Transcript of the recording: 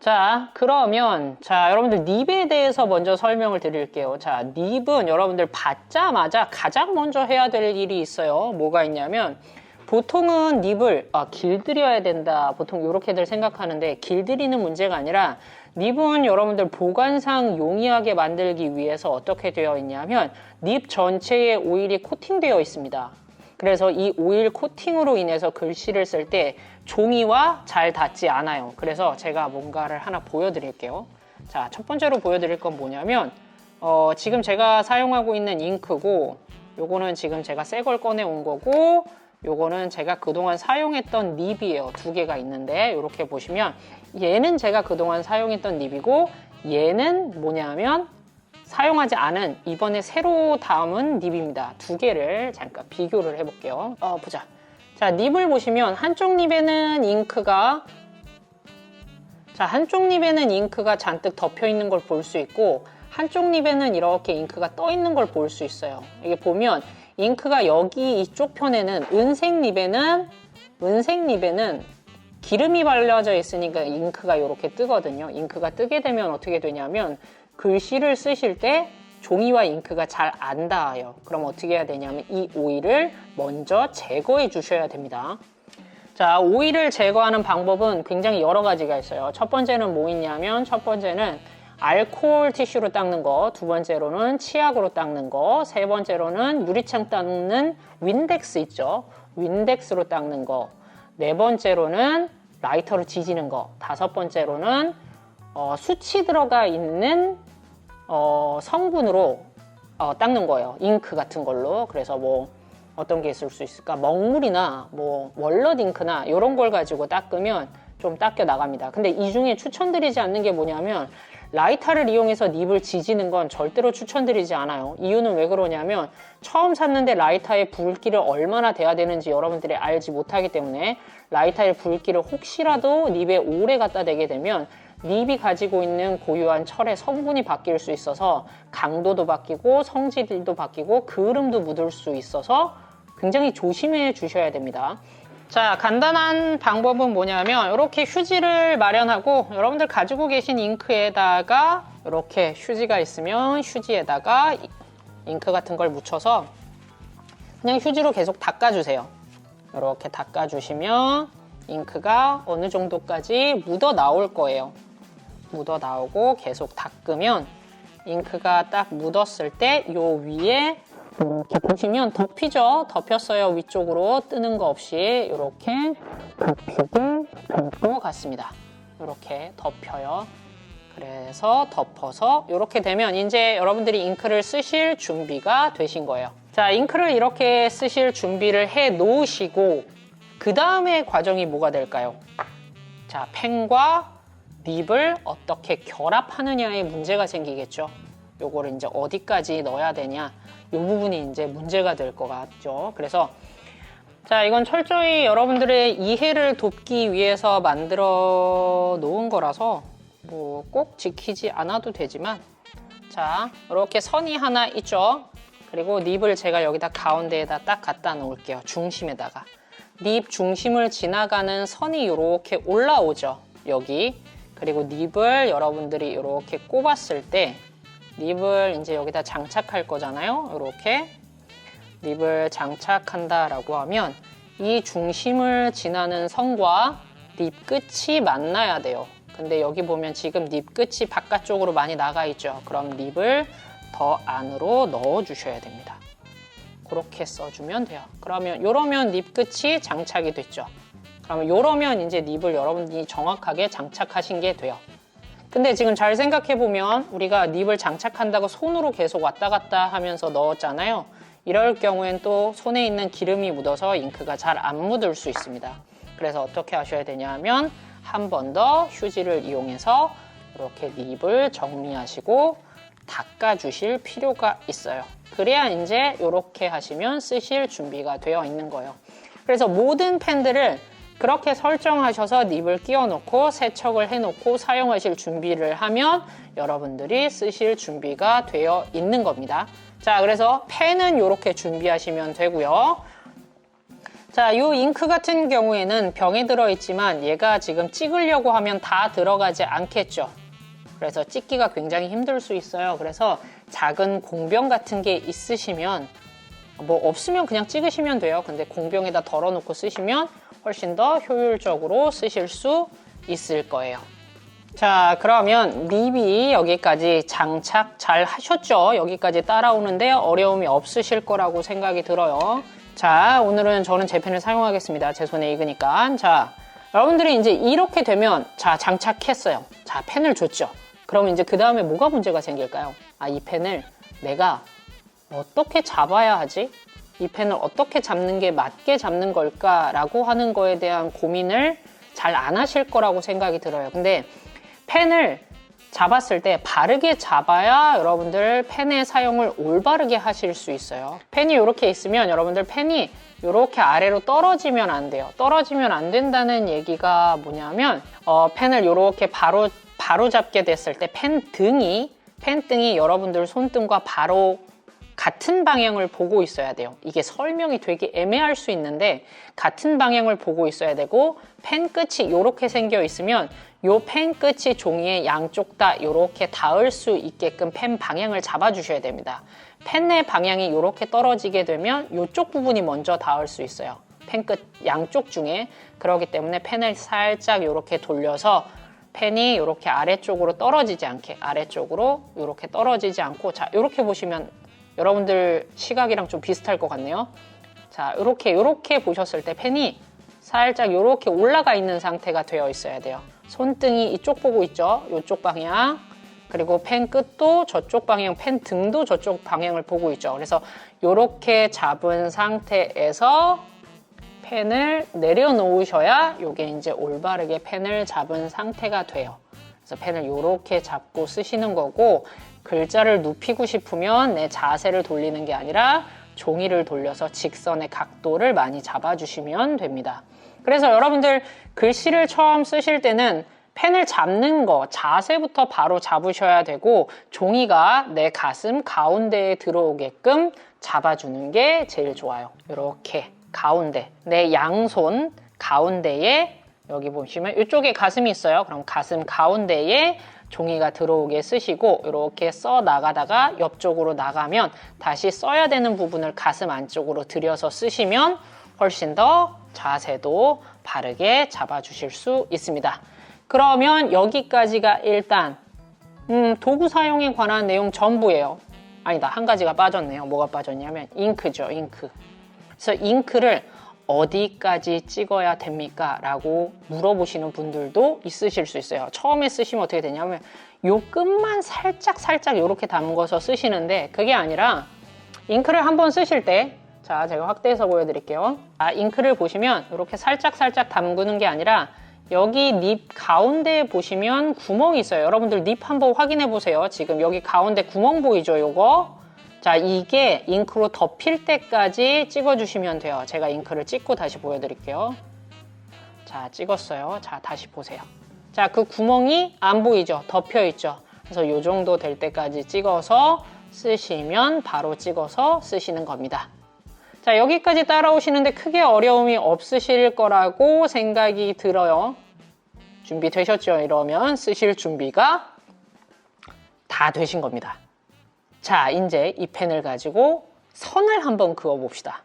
자, 그러면 자, 여러분들 닙에 대해서 먼저 설명을 드릴게요. 자, 닙은 여러분들 받자마자 가장 먼저 해야 될 일이 있어요. 뭐가 있냐면 보통은 닙을 아, 길들여야 된다. 보통 이렇게들 생각하는데 길들이는 문제가 아니라 닙은 여러분들 보관상 용이하게 만들기 위해서 어떻게 되어 있냐면 닙 전체에 오일이 코팅되어 있습니다. 그래서 이 오일 코팅으로 인해서 글씨를 쓸 때 종이와 잘 닿지 않아요. 그래서 제가 뭔가를 하나 보여드릴게요. 자, 첫 번째로 보여드릴 건 뭐냐면 어, 지금 제가 사용하고 있는 잉크고 요거는 지금 제가 새 걸 꺼내 온 거고 요거는 제가 그동안 사용했던 닙이에요. 두 개가 있는데 이렇게 보시면 얘는 제가 그동안 사용했던 닙이고 얘는 뭐냐면 사용하지 않은 이번에 새로 담은 닙입니다. 두 개를 잠깐 비교를 해볼게요. 어, 보자. 자, 닙을 보시면 한쪽 닙에는 잉크가 자, 한쪽 닙에는 잉크가 잔뜩 덮여 있는 걸 볼 수 있고 한쪽 닙에는 이렇게 잉크가 떠 있는 걸 볼 수 있어요. 이게 보면 잉크가 여기 이쪽 편에는 은색 닙에는 은색 닙에는 기름이 발려져 있으니까 잉크가 이렇게 뜨거든요. 잉크가 뜨게 되면 어떻게 되냐면 글씨를 쓰실 때 종이와 잉크가 잘 안 닿아요. 그럼 어떻게 해야 되냐면 이 오일을 먼저 제거해 주셔야 됩니다. 자, 오일을 제거하는 방법은 굉장히 여러 가지가 있어요. 첫 번째는 뭐 있냐면 첫 번째는 알코올 티슈로 닦는 거, 두 번째로는 치약으로 닦는 거, 세 번째로는 유리창 닦는 윈덱스 있죠. 윈덱스로 닦는 거, 네 번째로는 라이터로 지지는 거, 다섯 번째로는 어, 수치 들어가 있는 어, 성분으로 어, 닦는 거예요. 잉크 같은 걸로. 그래서 뭐 어떤 게 있을 수 있을까? 먹물이나 뭐 월넛 잉크나 이런 걸 가지고 닦으면 좀 닦여 나갑니다. 근데 이 중에 추천드리지 않는 게 뭐냐면 라이터를 이용해서 닙을 지지는 건 절대로 추천드리지 않아요. 이유는 왜 그러냐면 처음 샀는데 라이터의 붉기를 얼마나 돼야 되는지 여러분들이 알지 못하기 때문에 라이터의 붉기를 혹시라도 닙에 오래 갖다 대게 되면 닙이 가지고 있는 고유한 철의 성분이 바뀔 수 있어서 강도도 바뀌고 성질도 바뀌고 그름도 묻을 수 있어서 굉장히 조심해 주셔야 됩니다. 자, 간단한 방법은 뭐냐면 이렇게 휴지를 마련하고 여러분들 가지고 계신 잉크에다가 이렇게 휴지가 있으면 휴지에다가 잉크 같은 걸 묻혀서 그냥 휴지로 계속 닦아주세요. 이렇게 닦아주시면 잉크가 어느 정도까지 묻어 나올 거예요. 묻어 나오고 계속 닦으면 잉크가 딱 묻었을 때 요 위에 이렇게 보시면 덮이죠. 덮였어요. 위쪽으로 뜨는 거 없이 이렇게 될것 같습니다. 이렇게 덮여요. 그래서 덮어서 이렇게 되면 이제 여러분들이 잉크를 쓰실 준비가 되신 거예요. 자, 잉크를 이렇게 쓰실 준비를 해 놓으시고 그 다음에 과정이 뭐가 될까요? 자, 펜과 립을 어떻게 결합하느냐에 문제가 생기겠죠. 요거를 이제 어디까지 넣어야 되냐. 요 부분이 이제 문제가 될 것 같죠. 그래서 자, 이건 철저히 여러분들의 이해를 돕기 위해서 만들어 놓은 거라서 뭐 꼭 지키지 않아도 되지만 자, 이렇게 선이 하나 있죠. 그리고 립을 제가 여기다 가운데에다 딱 갖다 놓을게요. 중심에다가. 립 중심을 지나가는 선이 이렇게 올라오죠. 여기. 그리고 립을 여러분들이 이렇게 꼽았을 때 립을 이제 여기다 장착할 거잖아요. 이렇게 립을 장착한다라고 하면 이 중심을 지나는 선과 립 끝이 만나야 돼요. 근데 여기 보면 지금 립 끝이 바깥쪽으로 많이 나가 있죠. 그럼 립을 더 안으로 넣어 주셔야 됩니다. 그렇게 써주면 돼요. 그러면 이러면 립 끝이 장착이 됐죠. 그러면 이러면 이제 립을 여러분이 정확하게 장착하신 게 돼요. 근데 지금 잘 생각해 보면 우리가 립을 장착한다고 손으로 계속 왔다 갔다 하면서 넣었잖아요. 이럴 경우엔 또 손에 있는 기름이 묻어서 잉크가 잘 안 묻을 수 있습니다. 그래서 어떻게 하셔야 되냐 하면 한 번 더 휴지를 이용해서 이렇게 립을 정리하시고 닦아주실 필요가 있어요. 그래야 이제 이렇게 하시면 쓰실 준비가 되어 있는 거예요. 그래서 모든 펜들을 그렇게 설정하셔서 닙을 끼워 놓고 세척을 해 놓고 사용하실 준비를 하면 여러분들이 쓰실 준비가 되어 있는 겁니다. 자, 그래서 펜은 이렇게 준비하시면 되고요. 자, 이 잉크 같은 경우에는 병에 들어있지만 얘가 지금 찍으려고 하면 다 들어가지 않겠죠. 그래서 찍기가 굉장히 힘들 수 있어요. 그래서 작은 공병 같은 게 있으시면 뭐 없으면 그냥 찍으시면 돼요. 근데 공병에다 덜어놓고 쓰시면 훨씬 더 효율적으로 쓰실 수 있을 거예요. 자, 그러면 립이 여기까지 장착 잘 하셨죠? 여기까지 따라오는데 어려움이 없으실 거라고 생각이 들어요. 자, 오늘은 저는 제 펜을 사용하겠습니다. 제 손에 익으니까. 자, 여러분들이 이제 이렇게 되면 자, 장착했어요. 자, 펜을 줬죠. 그러면 이제 그 다음에 뭐가 문제가 생길까요? 아, 이 펜을 내가 어떻게 잡아야 하지? 이 펜을 어떻게 잡는 게 맞게 잡는 걸까라고 하는 거에 대한 고민을 잘 안 하실 거라고 생각이 들어요. 근데 펜을 잡았을 때 바르게 잡아야 여러분들 펜의 사용을 올바르게 하실 수 있어요. 펜이 이렇게 있으면 여러분들 펜이 이렇게 아래로 떨어지면 안 돼요. 떨어지면 안 된다는 얘기가 뭐냐면 어, 펜을 이렇게 바로 바로 잡게 됐을 때 펜 등이 펜 등이 여러분들 손등과 바로 같은 방향을 보고 있어야 돼요. 이게 설명이 되게 애매할 수 있는데 같은 방향을 보고 있어야 되고 펜 끝이 이렇게 생겨 있으면 요 펜 끝이 종이의 양쪽 다 이렇게 닿을 수 있게끔 펜 방향을 잡아 주셔야 됩니다. 펜의 방향이 이렇게 떨어지게 되면 이쪽 부분이 먼저 닿을 수 있어요. 펜 끝 양쪽 중에 그렇기 때문에 펜을 살짝 이렇게 돌려서 펜이 이렇게 아래쪽으로 떨어지지 않게 아래쪽으로 이렇게 떨어지지 않고 자 이렇게 보시면 여러분들 시각이랑 좀 비슷할 것 같네요. 자, 이렇게 이렇게 보셨을 때 펜이 살짝 이렇게 올라가 있는 상태가 되어 있어야 돼요. 손등이 이쪽 보고 있죠? 이쪽 방향. 그리고 펜 끝도 저쪽 방향, 펜 등도 저쪽 방향을 보고 있죠. 그래서 이렇게 잡은 상태에서 펜을 내려놓으셔야 이게 이제 올바르게 펜을 잡은 상태가 돼요. 그래서 펜을 이렇게 잡고 쓰시는 거고 글자를 눕히고 싶으면 내 자세를 돌리는 게 아니라 종이를 돌려서 직선의 각도를 많이 잡아주시면 됩니다. 그래서 여러분들 글씨를 처음 쓰실 때는 펜을 잡는 거, 자세부터 바로 잡으셔야 되고 종이가 내 가슴 가운데에 들어오게끔 잡아주는 게 제일 좋아요. 이렇게 가운데, 내 양손 가운데에 여기 보시면 이쪽에 가슴이 있어요. 그럼 가슴 가운데에 종이가 들어오게 쓰시고 이렇게 써 나가다가 옆쪽으로 나가면 다시 써야 되는 부분을 가슴 안쪽으로 들여서 쓰시면 훨씬 더 자세도 바르게 잡아주실 수 있습니다. 그러면 여기까지가 일단 음, 도구 사용에 관한 내용 전부예요. 아니다 한 가지가 빠졌네요. 뭐가 빠졌냐면 잉크죠, 잉크. 그래서 잉크를 어디까지 찍어야 됩니까? 라고 물어보시는 분들도 있으실 수 있어요. 처음에 쓰시면 어떻게 되냐면 요 끝만 살짝 살짝 이렇게 담궈서 쓰시는데 그게 아니라 잉크를 한번 쓰실 때 자, 제가 확대해서 보여드릴게요. 아, 잉크를 보시면 이렇게 살짝 살짝 담그는 게 아니라 여기 립 가운데에 보시면 구멍이 있어요. 여러분들 립 한번 확인해 보세요. 지금 여기 가운데 구멍 보이죠? 요거. 자, 이게 잉크로 덮일 때까지 찍어주시면 돼요. 제가 잉크를 찍고 다시 보여드릴게요. 자, 찍었어요. 자, 다시 보세요. 자, 그 구멍이 안 보이죠? 덮여 있죠? 그래서 이 정도 될 때까지 찍어서 쓰시면 바로 찍어서 쓰시는 겁니다. 자, 여기까지 따라오시는데 크게 어려움이 없으실 거라고 생각이 들어요. 준비되셨죠? 이러면 쓰실 준비가 다 되신 겁니다. 자, 이제 이 펜을 가지고 선을 한번 그어 봅시다.